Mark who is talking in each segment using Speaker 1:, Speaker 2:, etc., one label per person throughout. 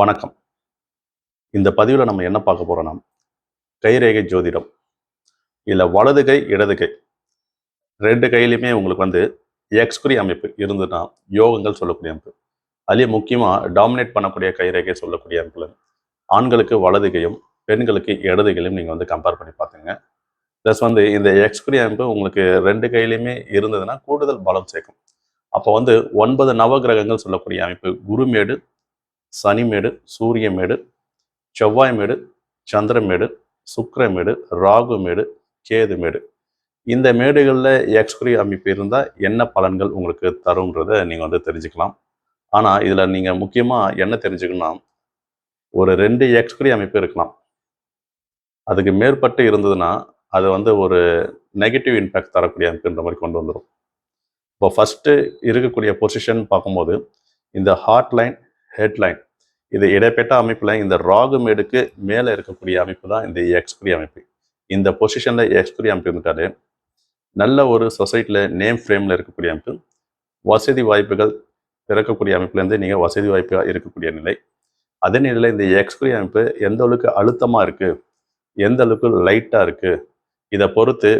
Speaker 1: வணக்கம். இந்த பதிவில் நம்ம என்ன பார்க்க போறோம்னா கைரேகை ஜோதிடம். இதில் வலது கை இடது கை. ரெண்டு கையிலையுமே உங்களுக்கு வந்து எக்ஸ்குரி அமைப்பு இருந்ததுன்னா யோகங்கள் சொல்லக்கூடிய அமைப்பு. அதுலேயே முக்கியமாக டாமினேட் பண்ணக்கூடிய கைரேகை சொல்லக்கூடிய அமைப்புகள். ஆண்களுக்கு வலது கையும் பெண்களுக்கு இடது கையிலும் நீங்கள் வந்து கம்பேர் பண்ணி பார்த்துங்க ப்ளஸ் வந்து இந்த எக்ஸ்குரி அமைப்பு உங்களுக்கு ரெண்டு கையிலையுமே இருந்ததுன்னா கூடுதல் பலம் சேர்க்கும். அப்போ வந்து ஒன்பது நவகிரகங்கள் சொல்லக்கூடிய அமைப்பு குருமேடு சனிமேடு சூரியமேடு செவ்வாய்மேடு சந்திரமேடு சுக்கரமேடு ராகுமேடு கேதுமேடு. இந்த மேடுகளில் எக்ஸ்குரி அமைப்பு இருந்தால் என்ன பலன்கள் உங்களுக்கு தரும்ன்றதை நீங்கள் வந்து தெரிஞ்சுக்கலாம். ஆனால் இதில் நீங்கள் முக்கியமாக என்ன தெரிஞ்சுக்கணும்னா ஒரு ரெண்டு எக்ஸ்குரி அமைப்பு இருக்கலாம். அதுக்கு மேற்பட்டு இருந்ததுன்னா அது வந்து ஒரு நெகட்டிவ் இம்பேக்ட் தரக்கூடிய அமைப்புன்ற மாதிரி கொண்டு வந்துடும் இப்போ ஃபஸ்ட்டு இருக்கக்கூடிய பொசிஷன் பார்க்கும்போது இந்த ஹார்ட் லைன் ஹெட்லைன் இது இடைப்பட்ட அமைப்பில் இந்த ராகு மேடுக்கு மேலே இருக்கக்கூடிய அமைப்பு தான் இந்த எக்ஸ்குரி அமைப்பு. இந்த பொசிஷனில் எக்ஸ்குரி அமைப்பு இருந்துட்டாலே நல்ல ஒரு சொசைட்டியில் நேம் ஃப்ரேமில் இருக்கக்கூடிய அமைப்பு வசதி வாய்ப்புகள் பிறக்கக்கூடிய அமைப்புலேருந்து நீங்கள் வசதி வாய்ப்பாக இருக்கக்கூடிய நிலை. அதே நிலையில் இந்த எக்ஸ்குரி அமைப்பு எந்த அளவுக்கு அழுத்தமாக இருக்குது எந்த அளவுக்கு லைட்டாக இருக்குது இதை பொறுத்து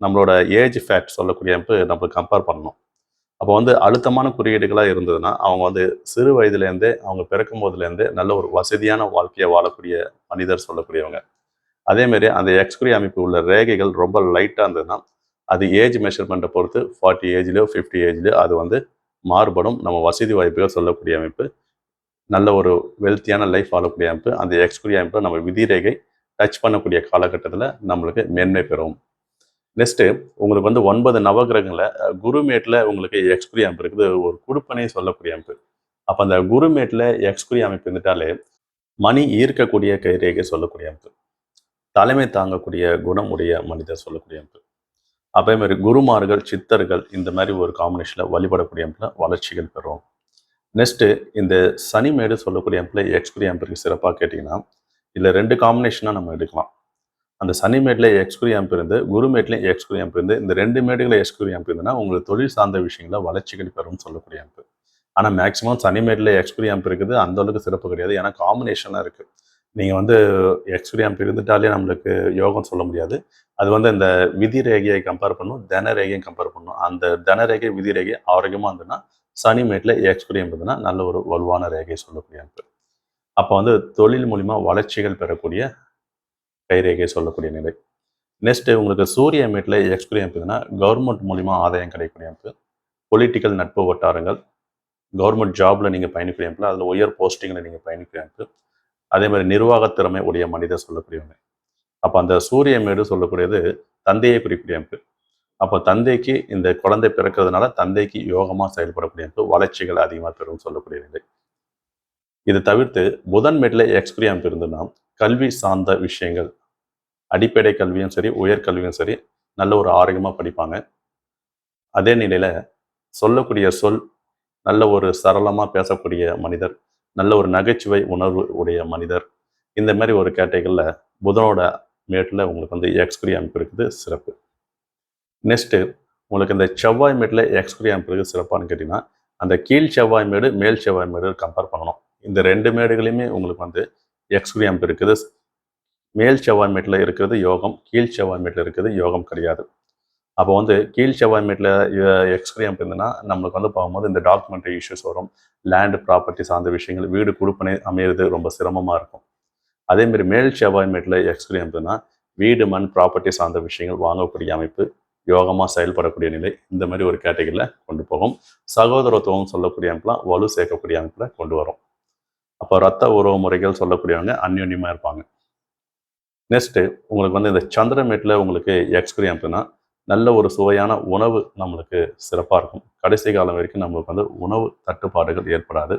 Speaker 1: நம்மளோட ஏஜ் ஃபேக்ட் சொல்லக்கூடிய அமைப்பு நம்ம கம்பேர் பண்ணணும். அப்போ வந்து அழுத்தமான குறியீடுகளாக இருந்ததுன்னா அவங்க வந்து சிறு வயதுலேருந்தே அவங்க பிறக்கும் போதுலேருந்தே நல்ல ஒரு வசதியான வாழ்க்கையை வாழக்கூடிய மனிதர் சொல்லக்கூடியவங்க. அதேமாரி அந்த எக்ஸ்குரி அமைப்பு உள்ள ரேகைகள் ரொம்ப லைட்டாக இருந்ததுன்னா அது ஏஜ் மெஷர்மெண்ட்டை பொறுத்து ஃபார்ட்டி ஏஜ்லேயோ ஃபிஃப்டி ஏஜ்லேயோ அது வந்து மாறுபடும். நம்ம வசதி வாய்ப்புகள் சொல்லக்கூடிய அமைப்பு நல்ல ஒரு வெல்த்தியான லைஃப் வாழக்கூடிய அமைப்பு அந்த எக்ஸ்குரி அமைப்பில் நம்ம விதி ரேகை டச் பண்ணக்கூடிய காலகட்டத்தில் நம்மளுக்கு மேன்மை பெறும். நெக்ஸ்ட்டு உங்களுக்கு வந்து ஒன்பது நவகிரகங்களில் குருமேட்டில் உங்களுக்கு எக்ஸ்குரி அமைப்பு இருக்குது. ஒரு குடுப்பனே சொல்லக்கூடிய அமைப்பு. அப்போ அந்த குருமேட்டில் எக்ஸ்குரி அமைப்பு இருந்துட்டாலே மணி ஈர்க்கக்கூடிய கைரேகை சொல்லக்கூடிய அமைப்பு. தலைமை தாங்கக்கூடிய குணம் உடைய மனிதர் சொல்லக்கூடிய அமைப்பு. அதே மாதிரி குருமார்கள் சித்தர்கள் இந்த மாதிரி ஒரு காம்பினேஷனில் வழிபடக்கூடிய அமைப்பில் வளர்ச்சிகள் பெறும். நெக்ஸ்ட்டு இந்த சனிமேடு சொல்லக்கூடிய அமைப்பில் எக்ஸ்குரி அமைப்பிற்கு சிறப்பாக கேட்டிங்கன்னா இதில் ரெண்டு காம்பினேஷனாக நம்ம எடுக்கலாம். அந்த சனி மேட்ல எக்ஸ்குரி ஆம்ப் இருந்து குரு மேட்லேயும் எக்ஸ்குரி ஆம்ப் இருந்து இந்த ரெண்டு மேடுகளை எக்ஸ்குரி ஆம்ப் இருந்ததுன்னா உங்களுக்கு தொழில் சார்ந்த விஷயங்கள வளர்ச்சிகள் பெறும்னு சொல்லக்கூடிய ஆம்ப் ஆனால் மேக்ஸிமம் சனி மேட்ல எக்ஸ்குரி ஆம்ப் இருக்குது அந்த அளவுக்கு சிறப்பு கிடையாது. ஏன்னா காம்பினேஷனாக இருக்குது நீங்கள் வந்து எக்ஸ்குரி ஆம்ப் இருந்துட்டாலே நம்மளுக்கு யோகம் சொல்ல முடியாது. அது வந்து இந்த விதி ரேகையை கம்பேர் பண்ணும் தன ரேகையை கம்பேர் பண்ணும். அந்த தன ரேகை விதி ரேகை ஆரோக்கியமாக இருந்ததுன்னா சனி மேட்டில் எக்ஸ்குரி ஆம்ப் இருந்ததுன்னா நல்ல ஒரு வலுவான ரேகையை சொல்லக்கூடிய ஆம்ப் அப்போ வந்து தொழில் மூலிமா வளர்ச்சிகள் பெறக்கூடிய கைரேகை சொல்லக்கூடிய நிலை. நெக்ஸ்ட்டு உங்களுக்கு சூரிய மீட்டில் எக்ஸ்குரி அமைப்புனா கவர்மெண்ட் மூலிமா ஆதாயம் கிடைக்கக்கூடிய அமைப்பு. பொலிட்டிக்கல் நட்பு வட்டாரங்கள். கவர்மெண்ட் ஜாபில் நீங்கள் பயணிக்கூடிய அமைப்பு அதில் உயர் போஸ்டிங்கில் நீங்கள் பயணிக்கூடிய அமைப்பு. அதே மாதிரி நிர்வாகத் திறமை உடைய மனிதர் சொல்லக்கூடியவங்க அப்போ அந்த சூரிய மேடு சொல்லக்கூடியது தந்தையை குறிக்கக்கூடிய அமைப்பு. அப்போ தந்தைக்கு இந்த குழந்தை பிறக்கிறதுனால தந்தைக்கு யோகமாக செயல்படக்கூடிய அமைப்பு வளர்ச்சிகள் அதிகமாக பெறும் சொல்லக்கூடிய நிலை. இது தவிர்த்து புதன் மேட்டில் எக்ஸ்குரி இருந்ததுன்னா கல்வி சார்ந்த விஷயங்கள் அடிப்படை கல்வியும் சரி உயர்கல்வியும் சரி நல்ல ஒரு ஆரோக்கியமாக படிப்பாங்க. அதே நிலையில் சொல்லக்கூடிய சொல் நல்ல ஒரு சரளமாக பேசக்கூடிய மனிதர் நல்ல ஒரு நகைச்சுவை உணர்வு உடைய மனிதர் இந்த மாதிரி ஒரு கேட்டகரியில் புதனோட மேட்டில் உங்களுக்கு வந்து எக்ஸ்குரி அமைப்பு இருக்குது சிறப்பு. நெக்ஸ்ட்டு உங்களுக்கு இந்த செவ்வாய் மேட்டில் எக்ஸ்குரி அமைப்பு இருக்குது சிறப்பானு கேட்டிங்கன்னா அந்த கீழ் செவ்வாய் மேடு மேல் செவ்வாய் மேடு கம்பேர் பண்ணணும். இந்த ரெண்டு மேடுகளையுமே உங்களுக்கு வந்து எக்ஸ்குரி அமைப்பு இருக்குது. மேல் செவ்வாய் மேட்டில் இருக்கிறது யோகம் கீழ் செவ்வாய் மேட்டில் இருக்கிறது யோகம் கிடையாது. அப்போ வந்து கீழ் செவ்வாய் மேட்டில் எக்ஸ்குரி இருந்ததுன்னா நம்மளுக்கு வந்து பார்க்கும்போது இந்த டாக்குமெண்ட்ரி இஷ்யூஸ் வரும். லேண்டு ப்ராப்பர்ட்டி சார்ந்த விஷயங்கள் வீடு கொடுப்பனை அமையிறது ரொம்ப சிரமமாக இருக்கும். அதேமாரி மேல் செவ்வாய் மேட்டில் எக்ஸ்குரி வீடு மண் ப்ராப்பர்ட்டி சார்ந்த விஷயங்கள் வாங்கக்கூடிய அமைப்பு யோகமாக செயல்படக்கூடிய நிலை இந்த மாதிரி ஒரு கேட்டகரியில் கொண்டு போகும். சகோதரத்துவம் சொல்லக்கூடிய அமைப்புலாம் வலு சேர்க்கக்கூடிய அமைப்பில் கொண்டு வரும். அப்போ ரத்த உறவு முறைகள் சொல்லக்கூடியவங்க அந்யோன்யமாக இருப்பாங்க. நெக்ஸ்ட்டு உங்களுக்கு வந்து இந்த சந்திரமேட்டில் உங்களுக்கு எக்ஸ்குரி அப்படின்னா நல்ல ஒரு சுவையான உணவு நம்மளுக்கு சிறப்பாக இருக்கும். கடைசி காலம் வரைக்கும் நம்மளுக்கு வந்து உணவு தட்டுப்பாடுகள் ஏற்படாது.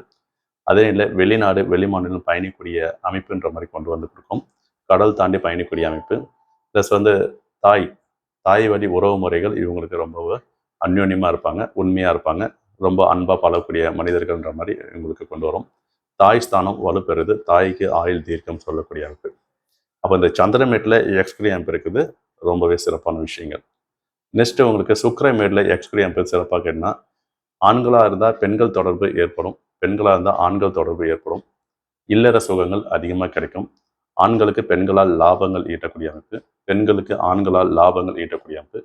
Speaker 1: அதே இல்லை வெளிநாடு வெளி மாநிலம் பயணிக்கூடிய அமைப்புன்ற மாதிரி கொண்டு வந்து கொடுக்கும். கடல் தாண்டி பயணிக்கூடிய அமைப்பு. ப்ளஸ் வந்து தாய் தாய் வழி உறவு முறைகள் இவங்களுக்கு ரொம்ப அந்யோன்யமாக இருப்பாங்க உண்மையாக இருப்பாங்க. ரொம்ப அன்பாக பழகக்கூடிய மனிதர்கள்ன்ற மாதிரி இவங்களுக்கு கொண்டு வரும். தாய் ஸ்தானம் வலுப்பெறுது. தாய்க்கு ஆயுள் தீர்க்கம் சொல்லக்கூடிய அமைப்பு. அப்போ இந்த சந்திரமேட்டில் எக்ஸ்கிரி அமைப்பு இருக்குது. ரொம்பவே சிறப்பான விஷயங்கள். நெக்ஸ்ட்டு உங்களுக்கு சுக்கரமேட்டில் எக்ஸ்கிரி சிறப்பாக கேட்டால் ஆண்களாக இருந்தால் பெண்கள் தொடர்பு ஏற்படும். பெண்களாக இருந்தால் ஆண்கள் தொடர்பு ஏற்படும். இல்லற சுகங்கள் அதிகமாக கிடைக்கும். ஆண்களுக்கு பெண்களால் லாபங்கள் ஈட்டக்கூடிய அமைப்பு. பெண்களுக்கு ஆண்களால் லாபங்கள் ஈட்டக்கூடிய அமைப்பு.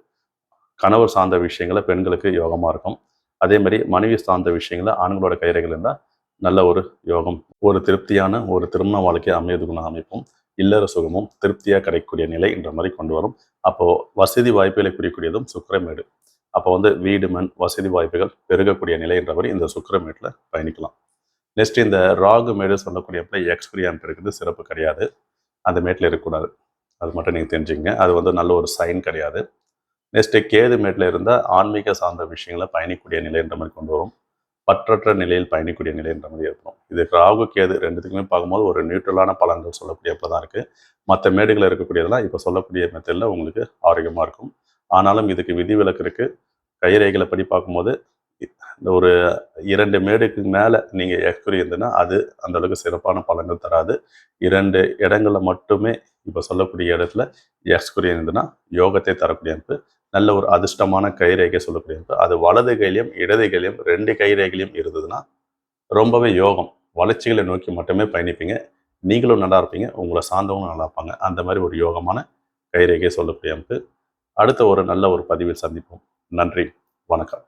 Speaker 1: கணவர் சார்ந்த விஷயங்களை பெண்களுக்கு யோகமாக இருக்கும். அதே மாதிரி மனைவி சார்ந்த விஷயங்களை ஆண்களோட கைரேகைகள் இருந்தால் நல்ல ஒரு யோகம். ஒரு திருப்தியான ஒரு திருமண வாழ்க்கையை அமையதுக்குள்ள அமைப்பும் இல்லற சுகமும் திருப்தியாக கிடைக்கக்கூடிய நிலை என்ற மாதிரி கொண்டு வரும். அப்போது வசதி வாய்ப்புகளை குறிக்கூடியதும் சுக்கிரமேடு. அப்போ வந்து வீடு மண் வசதி வாய்ப்புகள் பெருகக்கூடிய நிலை என்ற மாதிரி இந்த சுக்கிரமேட்டில் பயணிக்கலாம். நெக்ஸ்ட் இந்த ராகு மேடு சொல்லக்கூடிய எக்ஸ்பிரியான்ட் இருக்குது சிறப்பு கிடையாது. அந்த மேட்டில் இருக்கக்கூடாது. அது மட்டும் நீங்கள் தெரிஞ்சுங்க அது வந்து நல்ல ஒரு சைன் கிடையாது. நெக்ஸ்ட்டு கேது மேட்டில் இருந்தால் ஆன்மீக சார்ந்த விஷயங்களை பயணிக்கூடிய நிலைன்ற மாதிரி கொண்டு வரும். பற்றற்ற நிலையில் பயணிக்கூடிய நிலைன்ற மாதிரி இருக்கும். இது ராகு கேது ரெண்டுத்துக்குமே பார்க்கும்போது ஒரு நியூட்ரலான பலன்கள் சொல்லக்கூடியப்ப தான் இருக்குது மற்ற மேடுகள் இருக்கக்கூடியதெல்லாம் இப்போ சொல்லக்கூடிய மெத்தடில் உங்களுக்கு ஆரோக்கியமாக இருக்கும். ஆனாலும் இதுக்கு விதிவிலக்கு இருக்குது கைரேகைகளை படி பார்க்கும்போது இந்த ஒரு இரண்டு மேடுக்கு மேலே நீங்கள் எக்ஸ்குரி இருந்ததுன்னா அது அந்த அளவுக்கு சிறப்பான பலன்கள் தராது. இரண்டு இடங்களில் மட்டுமே இப்போ சொல்லக்கூடிய இடத்துல எக்ஸ்குறி இருந்ததுன்னா யோகத்தை தரக்கூடிய அமைப்பு நல்ல ஒரு அதிர்ஷ்டமான கைரேகை சொல்லக்கூடியது அது வலது கையிலையும் இடது கையிலையும் ரெண்டு கைரேகையிலையும் இருந்ததுன்னா ரொம்பவே யோகம். வளர்ச்சிகளை நோக்கி மட்டுமே பயணிப்பீங்க. நீங்களும் நல்லா இருப்பீங்க. உங்களை சார்ந்தவங்களும் நல்லா இருப்பாங்க. அந்த மாதிரி ஒரு யோகமான கைரேகை சொல்லக்கூடிய அமைப்பு. அடுத்த ஒரு நல்ல ஒரு பதிவில் சந்திப்போம். நன்றி. வணக்கம்.